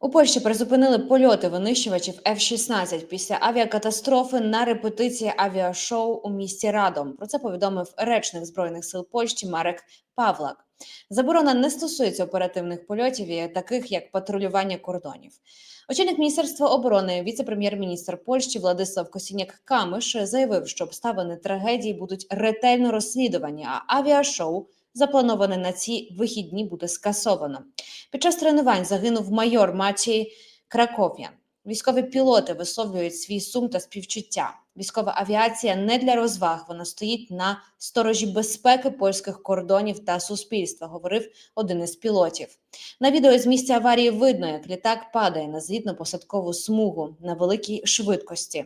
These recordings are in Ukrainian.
У Польщі призупинили польоти винищувачів F-16 після авіакатастрофи на репетиції авіашоу у місті Радом. Про це повідомив речник збройних сил Польщі Марек Павлак. Заборона не стосується оперативних польотів, таких як патрулювання кордонів. Очільник міністерства оборони, віце-прем'єр-міністр Польщі Владислав Косіняк Камиш заявив, що обставини трагедії будуть ретельно розслідувані, а авіашоу заплановане на ці вихідні буде скасовано. Під час тренувань загинув майор Матій Краков'ян. Військові пілоти висловлюють свій сум та співчуття. Військова авіація не для розваг. Вона стоїть на сторожі безпеки польських кордонів та суспільства, говорив один із пілотів. На відео з місця аварії видно, як літак падає на злітно-посадкову смугу на великій швидкості.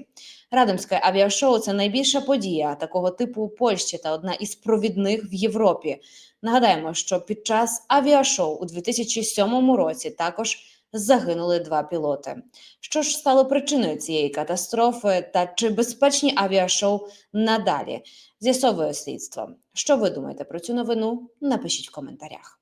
Радомське авіашоу це найбільша подія такого типу у Польщі та одна із провідних в Європі. Нагадаємо, що під час авіашоу у 2007 році також загинули два пілоти. Що ж стало причиною цієї катастрофи та чи безпечні авіашоу надалі? З'ясовує слідство. Що ви думаєте про цю новину? Напишіть в коментарях.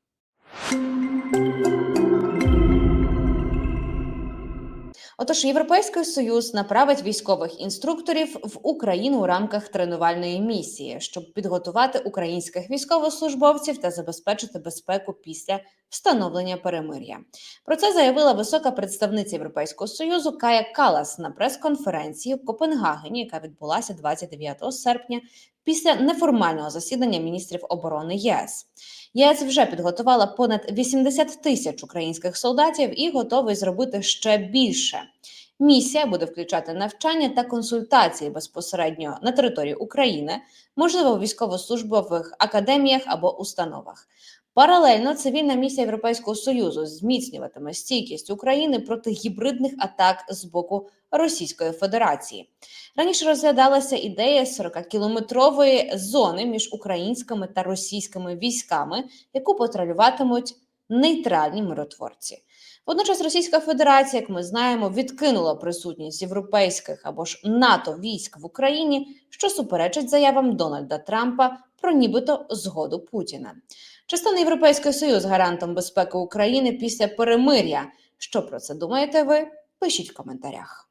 Отож, Європейський Союз направить військових інструкторів в Україну у рамках тренувальної місії, щоб підготувати українських військовослужбовців та забезпечити безпеку після встановлення перемир'я. Про це заявила висока представниця Європейського союзу Кая Калас на прес-конференції в Копенгагені, яка відбулася 29 серпня після неформального засідання міністрів оборони ЄС. ЄС вже підготувала понад 80 тисяч українських солдатів і готовий зробити ще більше. Місія буде включати навчання та консультації безпосередньо на території України, можливо, у військовослужбових академіях або установах. Паралельно цивільна місія Європейського союзу зміцнюватиме стійкість України проти гібридних атак з боку Російської Федерації. Раніше розглядалася ідея 40-кілометрової зони між українськими та російськими військами, яку патрулюватимуть нейтральні миротворці. Водночас Російська Федерація, як ми знаємо, відкинула присутність європейських або ж НАТО військ в Україні, що суперечить заявам Дональда Трампа про нібито згоду Путіна. Чи стане Європейський Союз гарантом безпеки України після перемир'я? Що про це думаєте ви? Пишіть в коментарях.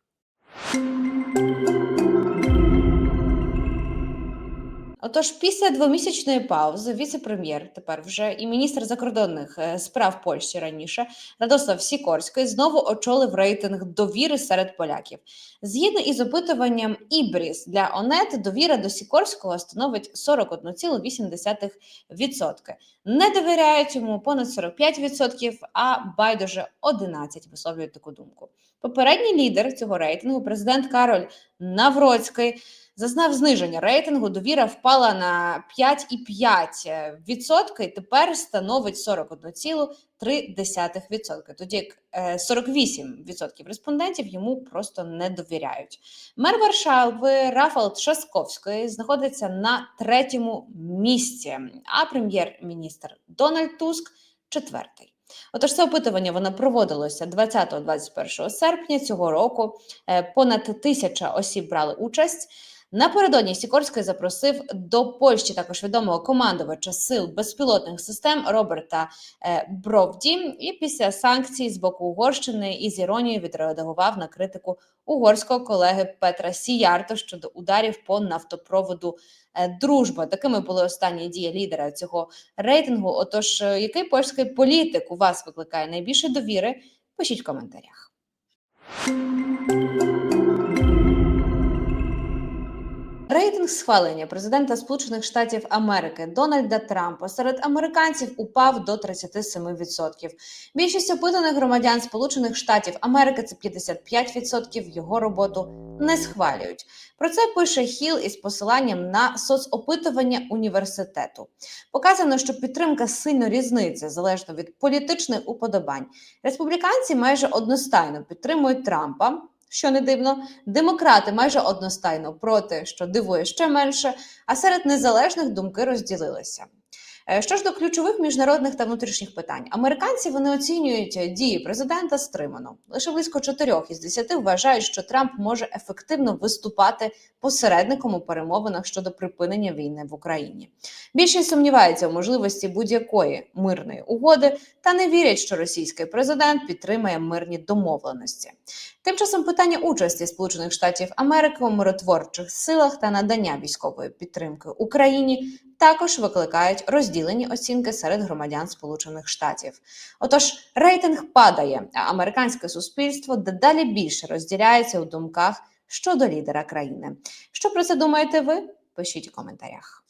Отож, після двомісячної паузи віце-прем'єр, тепер вже і міністр закордонних е, справ Польщі раніше Радослав Сікорський знову очолив рейтинг довіри серед поляків. Згідно із опитуванням Ібріс для ОНЕТ, довіра до Сікорського становить 41,8%. Не довіряють йому понад 45%, а байдуже 11% висловлюють таку думку. Попередній лідер цього рейтингу, президент Кароль Навроцький, зазнав зниження рейтингу. Довіра впала на 5,5% і тепер становить 41,3%. Тоді як е, 48% респондентів йому просто не довіряють. Мер Варшави Рафал Трzaskowski знаходиться на третьому місці, а прем'єр-міністр Дональд Туск четвертий. Отож, це опитування воно проводилося 20-21 серпня цього року. Е, Понад тисяча осіб брали участь. Напередодні Сікорський запросив до Польщі також відомого командувача сил безпілотних систем Роберта е, Бровді. І після санкцій з боку Угорщини із іронією відреагував на критику угорського колеги Петра Сіярто щодо ударів по нафтопроводу е, Дружба. Такими були останні дії лідера цього рейтингу. Отож, е, який польський політик у вас викликає найбільше довіри? Пишіть в коментарях. Рейтинг схвалення президента Сполучених Штатів Америки Дональда Трампа серед американців упав до 37%. Більшість опитаних громадян Сполучених Штатів Америки це 55%, Його роботу не схвалюють. Про це пише Хіл із посиланням на соцопитування університету. Показано, що підтримка сильно різниця залежно від політичних уподобань. Республіканці майже одностайно підтримують Трампа. Що не дивно, демократи майже одностайно проти, що дивує ще менше, а серед незалежних думки розділилися. Е, Що ж до ключових міжнародних та внутрішніх питань, американці вони оцінюють дії президента стримано. Лише близько 4 із 10 вважають, що Трамп може ефективно виступати посередником у перемовинах щодо припинення війни в Україні. Більшість сумнівається в можливості будь-якої мирної угоди та не вірять, що російський президент підтримає мирні домовленості. Тим часом питання участі Сполучених Штатів Америки у миротворчих силах та надання військової підтримки Україні також викликають розділені оцінки серед громадян Сполучених Штатів. Отож, рейтинг падає, а американське суспільство дедалі більше розділяється у думках щодо лідера країни. Що про це думаєте ви? Пишіть у коментарях.